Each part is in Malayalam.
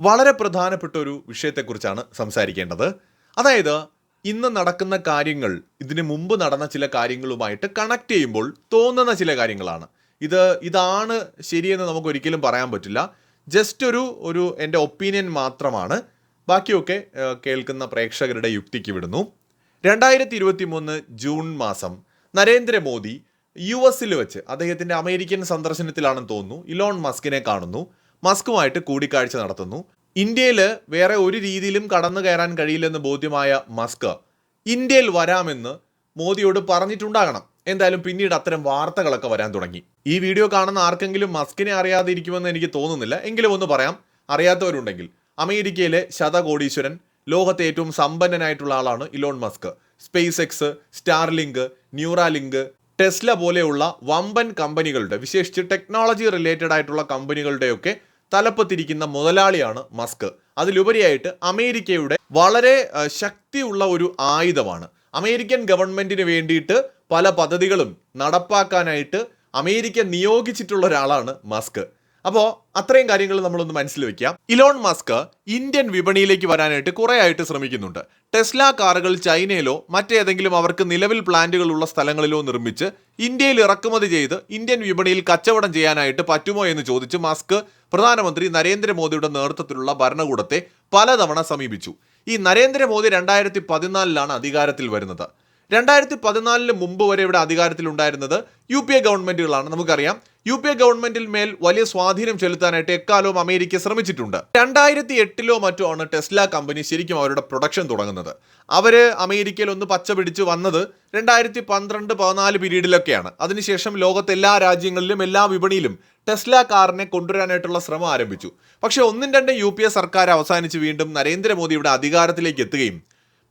വളരെ പ്രധാനപ്പെട്ട ഒരു വിഷയത്തെക്കുറിച്ചാണ് സംസാരിക്കേണ്ടത്. അതായത് ഇന്ന് നടക്കുന്ന കാര്യങ്ങൾ ഇതിനു മുമ്പ് നടന്ന ചില കാര്യങ്ങളുമായിട്ട് കണക്ട് ചെയ്യുമ്പോൾ തോന്നുന്ന ചില കാര്യങ്ങളാണ്. ഇത് ഇതാണ് ശരിയെന്ന് നമുക്ക് ഒരിക്കലും പറയാൻ പറ്റില്ല. ജസ്റ്റ് ഒരു ഒരു എന്റെ ഒപ്പീനിയൻ മാത്രമാണ്. ബാക്കിയൊക്കെ കേൾക്കുന്ന പ്രേക്ഷകരുടെ യുക്തിക്ക് വിടുന്നു. രണ്ടായിരത്തി ഇരുപത്തി മൂന്ന് ജൂൺ മാസം നരേന്ദ്രമോദി യു എസിൽ വെച്ച് അദ്ദേഹത്തിന്റെ അമേരിക്കൻ സന്ദർശനത്തിലാണെന്ന് തോന്നുന്നു ഇലോൺ മസ്കിനെ കാണുന്നു. മസ്കുമായിട്ട് കൂടിക്കാഴ്ച നടത്തുന്നു. ഇന്ത്യയിൽ വേറെ ഒരു രീതിയിലും കടന്നു കയറാൻ കഴിയില്ലെന്ന് ബോധ്യമായ മസ്ക് ഇന്ത്യയിൽ വരാമെന്ന് മോദിയോട് പറഞ്ഞിട്ടുണ്ടാകണം. എന്തായാലും പിന്നീട് അത്തരം വാർത്തകളൊക്കെ വരാൻ തുടങ്ങി. ഈ വീഡിയോ കാണുന്ന ആർക്കെങ്കിലും മസ്കിനെ അറിയാതെ ഇരിക്കുമെന്ന് എനിക്ക് തോന്നുന്നില്ല. എങ്കിലും ഒന്ന് പറയാം. അറിയാത്തവരുണ്ടെങ്കിൽ അമേരിക്കയിലെ ശതകോടീശ്വരൻ ലോകത്തെ ഏറ്റവും സമ്പന്നനായിട്ടുള്ള ആളാണ് Elon Musk. Space X Starlink Neuralink Tesla പോലെയുള്ള വമ്പൻ കമ്പനികളുടെ വിശേഷിച്ച് ടെക്നോളജി റിലേറ്റഡ് ആയിട്ടുള്ള കമ്പനികളുടെയൊക്കെ തലപ്പത്തിരിക്കുന്ന മുതലാളിയാണ് മസ്ക്. അതിലുപരിയായിട്ട് അമേരിക്കയുടെ വളരെ ശക്തിയുള്ള ഒരു ആയുധമാണ്. അമേരിക്കൻ ഗവൺമെന്റിന് വേണ്ടിയിട്ട് പല പദ്ധതികളും നടപ്പാക്കാനായിട്ട് അമേരിക്ക നിയോഗിച്ചിട്ടുള്ള ഒരാളാണ് മസ്ക്. അപ്പോൾ അത്രയും കാര്യങ്ങൾ നമ്മളൊന്ന് മനസ്സിൽ വെക്കാം. ഇലോൺ മസ്ക് ഇന്ത്യൻ വിപണിയിലേക്ക് വരാനായിട്ട് കുറേ ആയിട്ട് ശ്രമിക്കുന്നുണ്ട്. ടെസ്ല കാറുകൾ ചൈനയിലോ മറ്റേതെങ്കിലും അവർക്ക് നിലവിൽ പ്ലാന്റുകളുള്ള സ്ഥലങ്ങളിലോ നിർമ്മിച്ച് ഇന്ത്യയിൽ ഇറക്കുമതി ചെയ്ത് ഇന്ത്യൻ വിപണിയിൽ കച്ചവടം ചെയ്യാനായിട്ട് പറ്റുമോ എന്ന് ചോദിച്ച് മസ്ക് പ്രധാനമന്ത്രി നരേന്ദ്രമോദിയുടെ നേതൃത്വത്തിലുള്ള ഭരണകൂടത്തെ പലതവണ സമീപിച്ചു. ഈ നരേന്ദ്രമോദി രണ്ടായിരത്തി പതിനാലിലാണ് അധികാരത്തിൽ വരുന്നത്. രണ്ടായിരത്തി പതിനാലിന് മുമ്പ് വരെ ഇവിടെ അധികാരത്തിലുണ്ടായിരുന്നത് യു പി എ ഗവൺമെന്റുകളാണ്. നമുക്കറിയാം യു പി എ ഗവൺമെന്റിൽ മേൽ വലിയ സ്വാധീനം ചെലുത്താനായിട്ട് എക്കാലവും അമേരിക്ക ശ്രമിച്ചിട്ടുണ്ട്. രണ്ടായിരത്തി എട്ടിലോ മറ്റോ ആണ് ടെസ്ല കമ്പനി ശരിക്കും അവരുടെ പ്രൊഡക്ഷൻ തുടങ്ങുന്നത്. അവർ അമേരിക്കയിൽ ഒന്ന് പച്ച പിടിച്ച് വന്നത് രണ്ടായിരത്തി പന്ത്രണ്ട് പതിനാല് പീരീഡിലൊക്കെയാണ്. അതിനുശേഷം ലോകത്തെ എല്ലാ രാജ്യങ്ങളിലും എല്ലാ വിപണിയിലും ടെസ്ല കാറിനെ കൊണ്ടുവരാനായിട്ടുള്ള ശ്രമം ആരംഭിച്ചു. പക്ഷേ ഒന്നും രണ്ടും യു പി എ സർക്കാർ അവസാനിച്ച് വീണ്ടും നരേന്ദ്രമോദി ഇവിടെ അധികാരത്തിലേക്ക് എത്തുകയും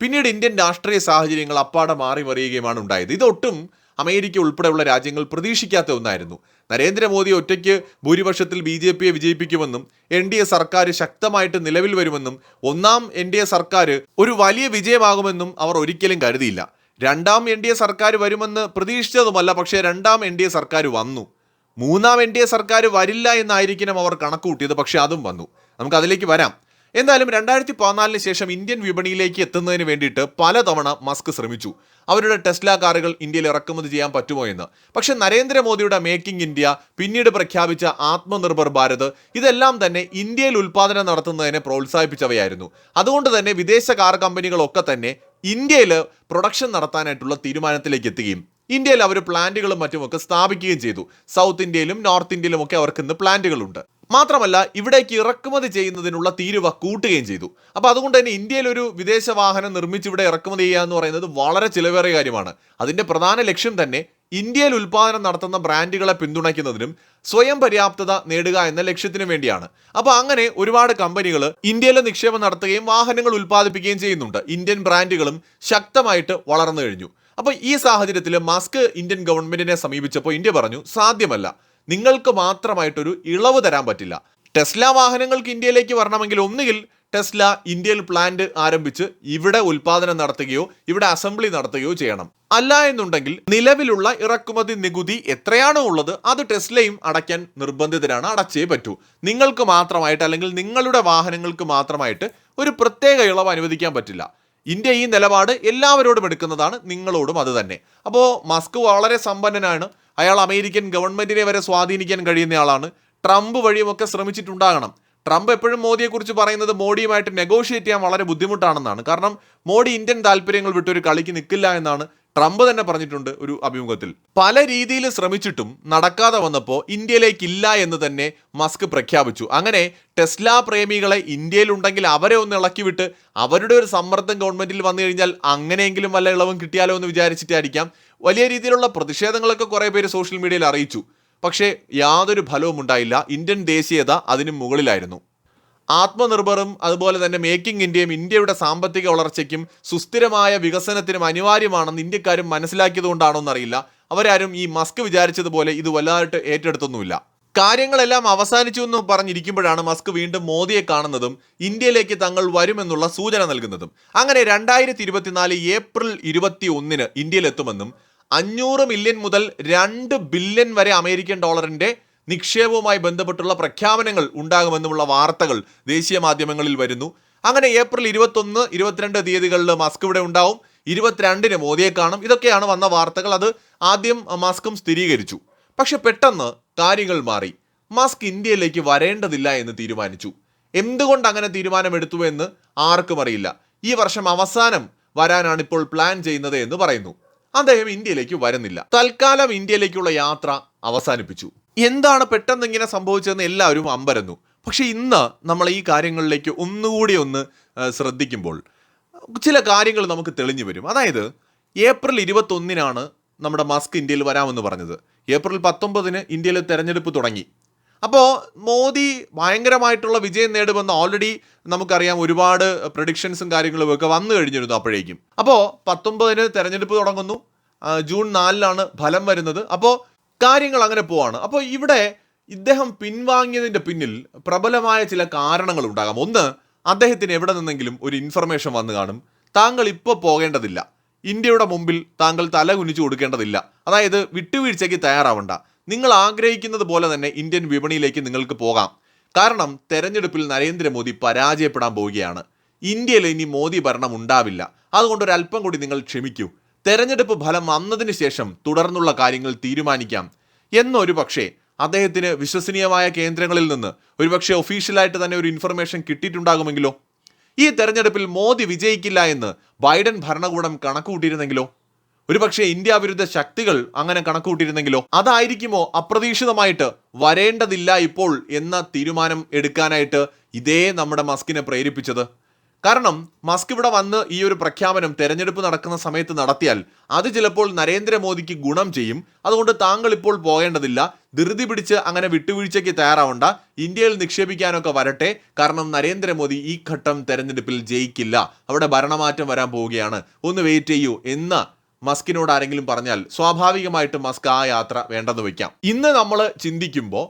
പിന്നീട് ഇന്ത്യൻ രാഷ്ട്രീയ സാഹചര്യങ്ങൾ അപ്പാടെ മാറി മറിയുകയുമാണ് ഉണ്ടായത്. ഇതൊട്ടും അമേരിക്ക ഉൾപ്പെടെയുള്ള രാജ്യങ്ങൾ പ്രതീക്ഷിക്കാത്ത ഒന്നായിരുന്നു. നരേന്ദ്രമോദി ഒറ്റയ്ക്ക് ഭൂരിപക്ഷത്തിൽ ബി ജെ പിയെ വിജയിപ്പിക്കുമെന്നും എൻ ഡി എ സർക്കാർ ശക്തമായിട്ട് നിലവിൽ വരുമെന്നും ഒന്നാം എൻ ഡി എ സർക്കാർ ഒരു വലിയ വിജയമാകുമെന്നും അവർ ഒരിക്കലും കരുതിയില്ല. രണ്ടാം എൻ ഡി എ സർക്കാർ വരുമെന്ന് പ്രതീക്ഷിച്ചതുമല്ല പക്ഷേ രണ്ടാം എൻ ഡി എ സർക്കാർ വന്നു. മൂന്നാം എൻ ഡി എ സർക്കാർ വരില്ല എന്നായിരിക്കണം അവർ കണക്കുകൂട്ടിയത് പക്ഷേ അതും വന്നു. നമുക്ക് അതിലേക്ക് വരാം. എന്തായാലും രണ്ടായിരത്തി പതിനാലിന് ശേഷം ഇന്ത്യൻ വിപണിയിലേക്ക് എത്തുന്നതിന് വേണ്ടിയിട്ട് പലതവണ മസ്ക് ശ്രമിച്ചു. അവരുടെ ടെസ്ല കാറുകൾ ഇന്ത്യയിൽ ഇറക്കുമതി ചെയ്യാൻ പറ്റുമോ എന്ന്. പക്ഷെ നരേന്ദ്രമോദിയുടെ മേക്കിംഗ് ഇന്ത്യ പിന്നീട് പ്രഖ്യാപിച്ച ആത്മനിർഭർ ഭാരത് ഇതെല്ലാം തന്നെ ഇന്ത്യയിൽ ഉൽപ്പാദനം നടത്തുന്നതിനെ പ്രോത്സാഹിപ്പിച്ചവയായിരുന്നു. അതുകൊണ്ട് തന്നെ വിദേശ കാർ കമ്പനികളൊക്കെ തന്നെ ഇന്ത്യയിൽ പ്രൊഡക്ഷൻ നടത്താനായിട്ടുള്ള തീരുമാനത്തിലേക്ക് എത്തുകയും ഇന്ത്യയിൽ അവർ പ്ലാന്റുകളും മറ്റുമൊക്കെ സ്ഥാപിക്കുകയും ചെയ്തു. സൗത്ത് ഇന്ത്യയിലും നോർത്ത് ഇന്ത്യയിലും ഒക്കെ അവർക്ക് ഇന്ന് പ്ലാന്റുകളുണ്ട് മാത്രമല്ല ഇവിടേക്ക് ഇറക്കുമതി ചെയ്യുന്നതിനുള്ള തീരുവ കൂട്ടുകയും ചെയ്തു. അപ്പോൾ അതുകൊണ്ട് തന്നെ ഇന്ത്യയിൽ ഒരു വിദേശ വാഹനം നിർമ്മിച്ച് ഇവിടെ ഇറക്കുമതി ചെയ്യുക എന്ന് പറയുന്നത് വളരെ ചിലവേറിയ കാര്യമാണ്. അതിന്റെ പ്രധാന ലക്ഷ്യം തന്നെ ഇന്ത്യയിൽ ഉൽപ്പാദനം നടത്തുന്ന ബ്രാൻഡുകളെ പിന്തുണയ്ക്കുന്നതിനും സ്വയം പര്യാപ്തത നേടുക എന്ന ലക്ഷ്യത്തിനു വേണ്ടിയാണ്. അപ്പോൾ അങ്ങനെ ഒരുപാട് കമ്പനികൾ ഇന്ത്യയിൽ നിക്ഷേപം നടത്തുകയും വാഹനങ്ങൾ ഉൽപ്പാദിപ്പിക്കുകയും ചെയ്യുന്നുണ്ട്. ഇന്ത്യൻ ബ്രാൻഡുകളും ശക്തമായിട്ട് വളർന്നു കഴിഞ്ഞു. അപ്പോൾ ഈ സാഹചര്യത്തിൽ മസ്ക് ഇന്ത്യൻ ഗവൺമെന്റിനെ സമീപിച്ചപ്പോൾ ഇന്ത്യ പറഞ്ഞു സാധ്യമല്ല. നിങ്ങൾക്ക് മാത്രമായിട്ടൊരു ഇളവ് തരാൻ പറ്റില്ല. ടെസ്ല വാഹനങ്ങൾക്ക് ഇന്ത്യയിലേക്ക് വരണമെങ്കിൽ ഒന്നുകിൽ ടെസ്ല ഇന്ത്യയിൽ പ്ലാന്റ് ആരംഭിച്ച് ഇവിടെ ഉൽപാദനം നടത്തുകയോ ഇവിടെ അസംബ്ലി നടത്തുകയോ ചെയ്യണം. അല്ല എന്നുണ്ടെങ്കിൽ നിലവിലുള്ള ഇറക്കുമതി നികുതി എത്രയാണോ ഉള്ളത് അത് ടെസ്ലയും അടയ്ക്കാൻ നിർബന്ധിതരാണ് അടച്ചേ പറ്റൂ. നിങ്ങൾക്ക് മാത്രമായിട്ട് അല്ലെങ്കിൽ നിങ്ങളുടെ വാഹനങ്ങൾക്ക് മാത്രമായിട്ട് ഒരു പ്രത്യേക ഇളവ് അനുവദിക്കാൻ പറ്റില്ല. ഇന്ത്യ ഈ നിലപാട് എല്ലാവരോടും എടുക്കുന്നതാണ് നിങ്ങളോടും അത് തന്നെ. അപ്പോൾ മസ്ക് വളരെ സമ്പന്നനാണ്. അയാൾ അമേരിക്കൻ ഗവൺമെന്റിനെ വരെ സ്വാധീനിക്കാൻ കഴിയുന്ന ആളാണ്. ട്രംപ് വഴിയുമൊക്കെ ശ്രമിച്ചിട്ടുണ്ടാകണം. ട്രംപ് എപ്പോഴും മോദിയെക്കുറിച്ച് പറയുന്നത് മോഡിയുമായിട്ട് നെഗോഷിയേറ്റ് ചെയ്യാൻ വളരെ ബുദ്ധിമുട്ടാണെന്നാണ്. കാരണം മോഡി ഇന്ത്യൻ താല്പര്യങ്ങൾ വിട്ടൊരു കളിക്ക് നിൽക്കില്ല എന്നാണ് ട്രംപ് തന്നെ പറഞ്ഞിട്ടുണ്ട് ഒരു അഭിമുഖത്തിൽ. പല രീതിയിൽ ശ്രമിച്ചിട്ടും നടക്കാതെ വന്നപ്പോൾ ഇന്ത്യയിലേക്കില്ല എന്ന് തന്നെ മസ്ക് പ്രഖ്യാപിച്ചു. അങ്ങനെ ടെസ്ല പ്രേമികളെ ഇന്ത്യയിലുണ്ടെങ്കിൽ അവരെ ഒന്ന് ഇളക്കി വിട്ട് അവരുടെ ഒരു സമ്മർദ്ദം ഗവൺമെന്റിൽ വന്നു കഴിഞ്ഞാൽ അങ്ങനെയെങ്കിലും വല്ല ഇളവും കിട്ടിയാലോ എന്ന് വിചാരിച്ചിട്ടായിരിക്കാം. വലിയ രീതിയിലുള്ള പ്രതിഷേധങ്ങളൊക്കെ കുറേ പേര് സോഷ്യൽ മീഡിയയിൽ അറിയിച്ചു. പക്ഷേ യാതൊരു ഫലവും ഉണ്ടായില്ല ഇന്ത്യൻ ദേശീയത അതിനു മുകളിലായിരുന്നു. ആത്മനിർഭറും അതുപോലെ തന്നെ മേക്കിംഗ് ഇന്ത്യയും ഇന്ത്യയുടെ സാമ്പത്തിക വളർച്ചയ്ക്കും സുസ്ഥിരമായ വികസനത്തിനും അനിവാര്യമാണെന്ന് ഇന്ത്യക്കാരും മനസ്സിലാക്കിയതുകൊണ്ടാണോ എന്നറിയില്ല അവരാരും ഈ മസ്ക് വിചാരിച്ചതുപോലെ ഇത് വലുതായിട്ട് ഏറ്റെടുത്തൊന്നുമില്ല. കാര്യങ്ങളെല്ലാം അവസാനിച്ചു എന്ന് പറഞ്ഞിരിക്കുമ്പോഴാണ് മസ്ക് വീണ്ടും മോദിയെ കാണുന്നതും ഇന്ത്യയിലേക്ക് തങ്ങൾ വരുമെന്നുള്ള സൂചന നൽകുന്നതും. അങ്ങനെ രണ്ടായിരത്തി ഇരുപത്തിനാല് ഏപ്രിൽ ഇരുപത്തി ഒന്നിന് ഇന്ത്യയിലെത്തുമെന്നും അഞ്ഞൂറ് മില്യൺ മുതൽ രണ്ട് ബില്യൺ വരെ അമേരിക്കൻ ഡോളറിന്റെ നിക്ഷേപവുമായി ബന്ധപ്പെട്ടുള്ള പ്രഖ്യാപനങ്ങൾ ഉണ്ടാകുമെന്നുമുള്ള വാർത്തകൾ ദേശീയ മാധ്യമങ്ങളിൽ വരുന്നു. അങ്ങനെ ഏപ്രിൽ ഇരുപത്തൊന്ന് ഇരുപത്തിരണ്ട് തീയതികളിൽ മസ്ക് ഇവിടെ ഉണ്ടാവും. ഇരുപത്തിരണ്ടിന് മോദിയെ കാണും. ഇതൊക്കെയാണ് വന്ന വാർത്തകൾ. അത് ആദ്യം മസ്കും സ്ഥിരീകരിച്ചു. പക്ഷെ പെട്ടെന്ന് കാര്യങ്ങൾ മാറി. മസ്ക് ഇന്ത്യയിലേക്ക് വരേണ്ടതില്ല എന്ന് തീരുമാനിച്ചു. എന്തുകൊണ്ട് അങ്ങനെ തീരുമാനമെടുത്തു എന്ന് ആർക്കും അറിയില്ല. ഈ വർഷം അവസാനം വരാനാണ് ഇപ്പോൾ പ്ലാൻ ചെയ്യുന്നത് എന്ന് പറയുന്നു. അദ്ദേഹം ഇന്ത്യയിലേക്ക് വരുന്നില്ല. തൽക്കാലം ഇന്ത്യയിലേക്കുള്ള യാത്ര അവസാനിപ്പിച്ചു. എന്താണ് പെട്ടെന്ന് ഇങ്ങനെ സംഭവിച്ചതെന്ന് എല്ലാവരും അമ്പരന്നു. പക്ഷെ ഇന്ന് നമ്മൾ ഈ കാര്യങ്ങളിലേക്ക് ഒന്നുകൂടി ഒന്ന് ശ്രദ്ധിക്കുമ്പോൾ ചില കാര്യങ്ങൾ നമുക്ക് തെളിഞ്ഞു വരും. അതായത് ഏപ്രിൽ ഇരുപത്തൊന്നിനാണ് നമ്മുടെ മാസ്ക് ഇന്ത്യയിൽ വരാമെന്ന് പറഞ്ഞത്. ഏപ്രിൽ പത്തൊമ്പതിന് ഇന്ത്യയിൽ തെരഞ്ഞെടുപ്പ് തുടങ്ങി. അപ്പോൾ മോദി ഭയങ്കരമായിട്ടുള്ള വിജയം നേടുമെന്ന് ഓൾറെഡി നമുക്കറിയാം ഒരുപാട് പ്രഡിക്ഷൻസും കാര്യങ്ങളും ഒക്കെ വന്നു കഴിഞ്ഞിരുന്നു അപ്പോഴേക്കും. അപ്പോൾ പത്തൊമ്പതിന് തെരഞ്ഞെടുപ്പ് തുടങ്ങുന്നു. ജൂൺ നാലിലാണ് ഫലം വരുന്നത്. അപ്പോൾ കാര്യങ്ങൾ അങ്ങനെ പോവാണ്. അപ്പോൾ ഇവിടെ ഇദ്ദേഹം പിൻവാങ്ങിയതിന്റെ പിന്നിൽ പ്രബലമായ ചില കാരണങ്ങൾ ഉണ്ടാകാം. ഒന്ന് അദ്ദേഹത്തിന് എവിടെ നിന്നെങ്കിലും ഒരു ഇൻഫർമേഷൻ വന്നു കാണും. താങ്കൾ ഇപ്പോൾ പോകേണ്ടതില്ല. ഇന്ത്യയുടെ മുമ്പിൽ താങ്കൾ തല കുനിച്ചു കൊടുക്കേണ്ടതില്ല. അതായത് വിട്ടുവീഴ്ചയ്ക്ക് തയ്യാറാവണ്ട. നിങ്ങൾ ആഗ്രഹിക്കുന്നത് പോലെ തന്നെ ഇന്ത്യൻ വിപണിയിലേക്ക് നിങ്ങൾക്ക് പോകാം. കാരണം തെരഞ്ഞെടുപ്പിൽ നരേന്ദ്രമോദി പരാജയപ്പെടാൻ പോവുകയാണ്. ഇന്ത്യയിൽ ഇനി മോദി ഭരണം ഉണ്ടാവില്ല. അതുകൊണ്ട് അല്പം കൂടി നിങ്ങൾ ക്ഷമിക്കൂ. തെരഞ്ഞെടുപ്പ് ഫലം വന്നതിന് ശേഷം തുടർന്നുള്ള കാര്യങ്ങൾ തീരുമാനിക്കാം. എന്നൊരു പക്ഷേ അദ്ദേഹത്തിന് വിശ്വസനീയമായ കേന്ദ്രങ്ങളിൽ നിന്ന് ഒരുപക്ഷെ ഒഫീഷ്യലായിട്ട് തന്നെ ഒരു ഇൻഫർമേഷൻ കിട്ടിയിട്ടുണ്ടാകുമെങ്കിലോ? ഈ തെരഞ്ഞെടുപ്പിൽ മോദി വിജയിക്കില്ല എന്ന് ബൈഡൻ ഭരണകൂടം കണക്കുകൂട്ടിയിരുന്നെങ്കിലോ? ഒരുപക്ഷെ ഇന്ത്യ വിരുദ്ധ ശക്തികൾ അങ്ങനെ കണക്കുകൂട്ടിയിരുന്നെങ്കിലോ? അതായിരിക്കുമോ അപ്രതീക്ഷിതമായിട്ട് വരേണ്ടതില്ല ഇപ്പോൾ എന്ന തീരുമാനം എടുക്കാനായിട്ട് ഇതേ നമ്മുടെ മസ്കിനെ പ്രേരിപ്പിച്ചത്? കാരണം മസ്ക് ഇവിടെ വന്ന് ഈ ഒരു പ്രഖ്യാപനം തെരഞ്ഞെടുപ്പ് നടക്കുന്ന സമയത്ത് നടത്തിയാൽ അത് ചിലപ്പോൾ നരേന്ദ്രമോദിക്ക് ഗുണം ചെയ്യും. അതുകൊണ്ട് താങ്കൾ ഇപ്പോൾ പോകേണ്ടതില്ല. ധൃതി പിടിച്ച് അങ്ങനെ വിട്ടുവീഴ്ചയ്ക്ക് തയ്യാറാവണ്ട. ഇന്ത്യയിൽ നിക്ഷേപിക്കാനൊക്കെ വരട്ടെ. കാരണം നരേന്ദ്രമോദി ഈ ഘട്ടം തെരഞ്ഞെടുപ്പിൽ ജയിക്കില്ല. അവിടെ ഭരണമാറ്റം വരാൻ പോവുകയാണ്. ഒന്ന് വെയിറ്റ് ചെയ്യൂ എന്ന് മസ്കിനോട് ആരെങ്കിലും പറഞ്ഞാൽ സ്വാഭാവികമായിട്ടും മസ്ക് ആ യാത്ര വേണ്ടെന്ന് വയ്ക്കാം. ഇന്ന് നമ്മൾ ചിന്തിക്കുമ്പോൾ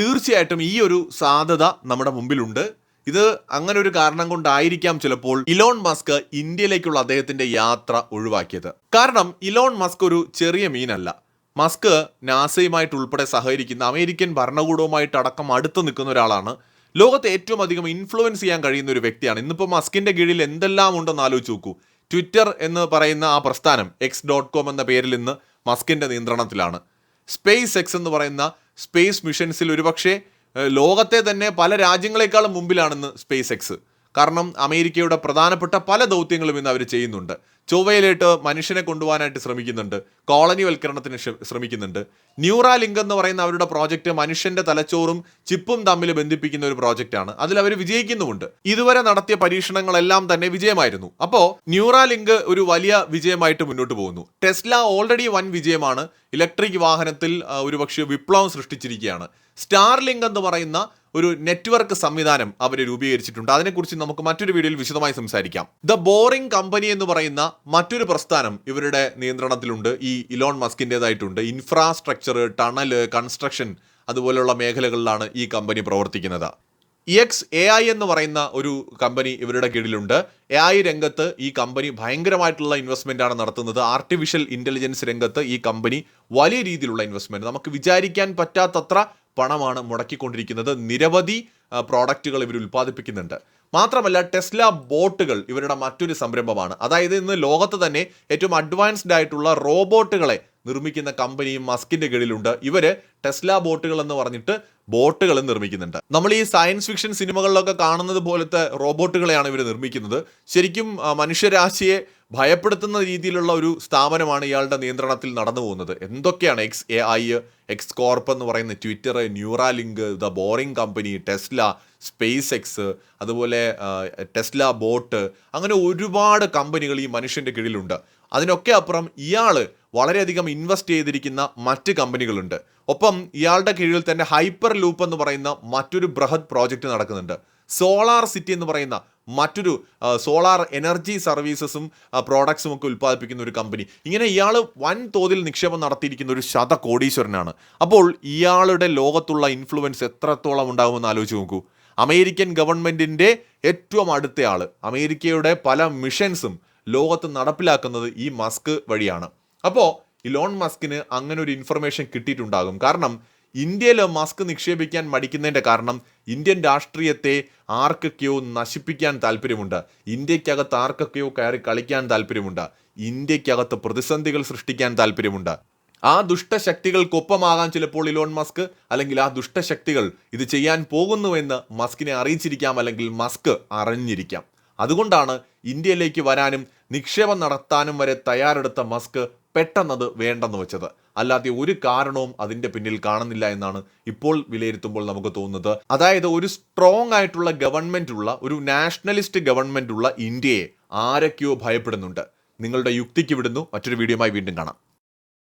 തീർച്ചയായിട്ടും ഈ ഒരു സാധ്യത നമ്മുടെ മുമ്പിലുണ്ട്. ഇത് അങ്ങനെ ഒരു കാരണം കൊണ്ടായിരിക്കാം ചിലപ്പോൾ ഇലോൺ മസ്ക് ഇന്ത്യയിലേക്കുള്ള അദ്ദേഹത്തിന്റെ യാത്ര ഒഴിവാക്കിയത്. കാരണം ഇലോൺ മസ്ക് ഒരു ചെറിയ മീനല്ല. മസ്ക് നാസയുമായിട്ട് ഉൾപ്പെടെ സഹകരിക്കുന്ന അമേരിക്കൻ ഭരണകൂടവുമായിട്ട് അടക്കം അടുത്ത് നിൽക്കുന്ന ഒരാളാണ്. ലോകത്തെ ഏറ്റവും അധികം ഇൻഫ്ലുവൻസ് ചെയ്യാൻ കഴിയുന്ന ഒരു വ്യക്തിയാണ്. ഇന്നിപ്പോൾ മസ്കിന്റെ കീഴിൽ എന്തെല്ലാം ഉണ്ടെന്ന് ആലോചിച്ച് നോക്കൂ. ട്വിറ്റർ എന്ന് പറയുന്ന ആ പ്രസ്ഥാനം എക്സ് ഡോട്ട് കോം എന്ന പേരിൽ ഇന്ന് മസ്കിന്റെ നിയന്ത്രണത്തിലാണ്. സ്പേസ് എക്സ് എന്ന് പറയുന്ന സ്പേസ് മിഷൻസിൽ ഒരുപക്ഷെ ലോകത്തെ തന്നെ പല രാജ്യങ്ങളെക്കാളും മുമ്പിലാണെന്ന് സ്പേസ് എക്സ്. കാരണം അമേരിക്കയുടെ പ്രധാനപ്പെട്ട പല ദൗത്യങ്ങളും ഇന്ന് അവർ ചെയ്യുന്നുണ്ട്. ചൊവ്വയിലേട്ട് മനുഷ്യനെ കൊണ്ടുപോകാനായിട്ട് ശ്രമിക്കുന്നുണ്ട്. കോളനി വൽക്കരണത്തിന് ശ്രമിക്കുന്നുണ്ട്. ന്യൂറാലിങ്ക് എന്ന് പറയുന്ന അവരുടെ പ്രോജക്റ്റ് മനുഷ്യന്റെ തലച്ചോറും ചിപ്പും തമ്മിൽ ബന്ധിപ്പിക്കുന്ന ഒരു പ്രോജക്റ്റാണ്. അതിൽ അവർ വിജയിക്കുന്നുമുണ്ട്. ഇതുവരെ നടത്തിയ പരീക്ഷണങ്ങളെല്ലാം തന്നെ വിജയമായിരുന്നു. അപ്പോൾ ന്യൂറാലിങ്ക് ഒരു വലിയ വിജയമായിട്ട് മുന്നോട്ട് പോകുന്നു. ടെസ്ല ഓൾറെഡി വൻ വിജയമാണ്. ഇലക്ട്രിക് വാഹനത്തിൽ ഒരുപക്ഷെ വിപ്ലവം സൃഷ്ടിച്ചിരിക്കുകയാണ്. സ്റ്റാർലിങ്ക് എന്ന് പറയുന്ന ഒരു നെറ്റ്വർക്ക് സംവിധാനം അവർ രൂപീകരിച്ചിട്ടുണ്ട്. അതിനെക്കുറിച്ച് നമുക്ക് മറ്റൊരു വീഡിയോയിൽ വിശദമായി സംസാരിക്കാം. ദ ബോറിംഗ് കമ്പനി എന്ന് പറയുന്ന മറ്റൊരു പ്രസ്ഥാനം ഇവരുടെ നിയന്ത്രണത്തിലുണ്ട്. ഈ ഇലോൺ മസ്കിന്റെതായിട്ടുണ്ട് ഇൻഫ്രാസ്ട്രക്ചർ ടണൽ കൺസ്ട്രക്ഷൻ അതുപോലെയുള്ള മേഖലകളിലാണ് ഈ കമ്പനി പ്രവർത്തിക്കുന്നത്. എക്സ് എ ഐ എന്ന് പറയുന്ന ഒരു കമ്പനി ഇവരുടെ കീഴിലുണ്ട്. എ ഐ രംഗത്ത് ഈ കമ്പനി ഭയങ്കരമായിട്ടുള്ള ഇൻവെസ്റ്റ്മെന്റ് ആണ് നടത്തുന്നത്. ആർട്ടിഫിഷ്യൽ ഇന്റലിജൻസ് രംഗത്ത് ഈ കമ്പനി വലിയ രീതിയിലുള്ള ഇൻവെസ്റ്റ്മെന്റ് നമുക്ക് വിചാരിക്കാൻ പറ്റാത്തത്ര പണമാണ് മുടക്കിക്കൊണ്ടിരിക്കുന്നത്. നിരവധി പ്രോഡക്റ്റുകൾ ഇവർ ഉൽപ്പാദിപ്പിക്കുന്നുണ്ട്. മാത്രമല്ല ടെസ്ല ബോട്ടുകൾ ഇവരുടെ മറ്റൊരു സംരംഭമാണ്. അതായത് ഇന്ന് ലോകത്ത് തന്നെ ഏറ്റവും അഡ്വാൻസ്ഡ് ആയിട്ടുള്ള റോബോട്ടുകളെ നിർമ്മിക്കുന്ന കമ്പനിയും മസ്കിന്റെ കീഴിലുണ്ട്. ഇവർ ടെസ്ല ബോട്ടുകൾ എന്ന് പറഞ്ഞിട്ട് ബോട്ടുകൾ നിർമ്മിക്കുന്നുണ്ട്. നമ്മൾ ഈ സയൻസ് ഫിക്ഷൻ സിനിമകളിലൊക്കെ കാണുന്നത് പോലത്തെ റോബോട്ടുകളെയാണ് ഇവർ നിർമ്മിക്കുന്നത്. ശരിക്കും മനുഷ്യരാശിയെ ഭയപ്പെടുത്തുന്ന രീതിയിലുള്ള ഒരു സ്ഥാപനമാണ് ഇയാളുടെ നിയന്ത്രണത്തിൽ നടന്നു പോകുന്നത്. എന്തൊക്കെയാണ് X A I X Corp എന്ന് പറയുന്ന Twitter Neuralink the boring company Tesla Space X അതുപോലെ ടെസ്ല ബോട്ട് അങ്ങനെ ഒരുപാട് കമ്പനികൾ ഈ മനുഷ്യന്റെ കീഴിലുണ്ട്. അതിനൊക്കെ അപ്പുറം ഇയാൾ വളരെയധികം ഇൻവെസ്റ്റ് ചെയ്തിരിക്കുന്ന മറ്റ് കമ്പനികളുണ്ട്. ഒപ്പം ഇയാളുടെ കീഴിൽ തന്നെ ഹൈപ്പർ ലൂപ്പ് എന്ന് പറയുന്ന മറ്റൊരു ബൃഹത് പ്രോജക്റ്റ് നടക്കുന്നുണ്ട്. സോളാർ സിറ്റി എന്ന് പറയുന്ന മറ്റൊരു സോളാർ എനർജി സർവീസസും പ്രോഡക്ട്സും ഒക്കെ ഉൽപ്പാദിപ്പിക്കുന്ന ഒരു കമ്പനി ഇങ്ങനെ ഇയാൾ വൻ തോതിൽ നിക്ഷേപം നടത്തിയിരിക്കുന്ന ഒരു ശത കോടീശ്വരനാണ്. അപ്പോൾ ഇയാളുടെ ലോകത്തുള്ള ഇൻഫ്ലുവൻസ് എത്രത്തോളം ഉണ്ടാകുമെന്ന് ആലോചിച്ച് നോക്കൂ. അമേരിക്കൻ ഗവൺമെന്റിന്റെ ഏറ്റവും അടുത്ത ആൾ അമേരിക്കയുടെ പല മിഷൻസും ലോകത്ത് നടപ്പിലാക്കുന്നത് ഈ മസ്ക് വഴിയാണ്. അപ്പോൾ ഇലോൺ മസ്കിന് അങ്ങനെ ഒരു ഇൻഫർമേഷൻ കിട്ടിയിട്ടുണ്ടാകും. കാരണം ഇന്ത്യയിൽ മാസ്ക് നിക്ഷേപിക്കാൻ മടിക്കുന്നതിന്റെ കാരണം ഇന്ത്യൻ രാഷ്ട്രീയത്തെ ആർക്കൊക്കെയോ നശിപ്പിക്കാൻ താല്പര്യമുണ്ട്. ഇന്ത്യക്കകത്ത് ആർക്കൊക്കെയോ കയറി കളിക്കാൻ താല്പര്യമുണ്ട്. ഇന്ത്യക്കകത്ത് പ്രതിസന്ധികൾ സൃഷ്ടിക്കാൻ താല്പര്യമുണ്ട്. ആ ദുഷ്ടശക്തികൾക്കൊപ്പമാകാൻ ചിലപ്പോൾ ഇലോൺ മസ്ക് അല്ലെങ്കിൽ ആ ദുഷ്ടശക്തികൾ ഇത് ചെയ്യാൻ പോകുന്നുവെന്ന് മസ്കിനെ അറിയിച്ചിരിക്കാം അല്ലെങ്കിൽ മസ്ക് അറിഞ്ഞിരിക്കാം. അതുകൊണ്ടാണ് ഇന്ത്യയിലേക്ക് വരാനും നിക്ഷേപം നടത്താനും വരെ തയ്യാറെടുത്ത മസ്ക് പെട്ടെന്നത് വേണ്ടെന്ന് വെച്ചത്. അല്ലാതെ ഒരു കാരണവും അതിന്റെ പിന്നിൽ കാണുന്നില്ല എന്നാണ് ഇപ്പോൾ വിലയിരുത്തുമ്പോൾ നമുക്ക് തോന്നുന്നത്. അതായത് ഒരു സ്ട്രോങ് ആയിട്ടുള്ള ഗവൺമെന്റ് ഉള്ള ഒരു നാഷണലിസ്റ്റ് ഗവൺമെന്റ് ഉള്ള ഇന്ത്യയെ ആരൊക്കെയോ ഭയപ്പെടുന്നുണ്ട്. നിങ്ങളുടെ യുക്തിക്ക് വിടുന്നു. മറ്റൊരു വീഡിയോയുമായി വീണ്ടും കാണാം.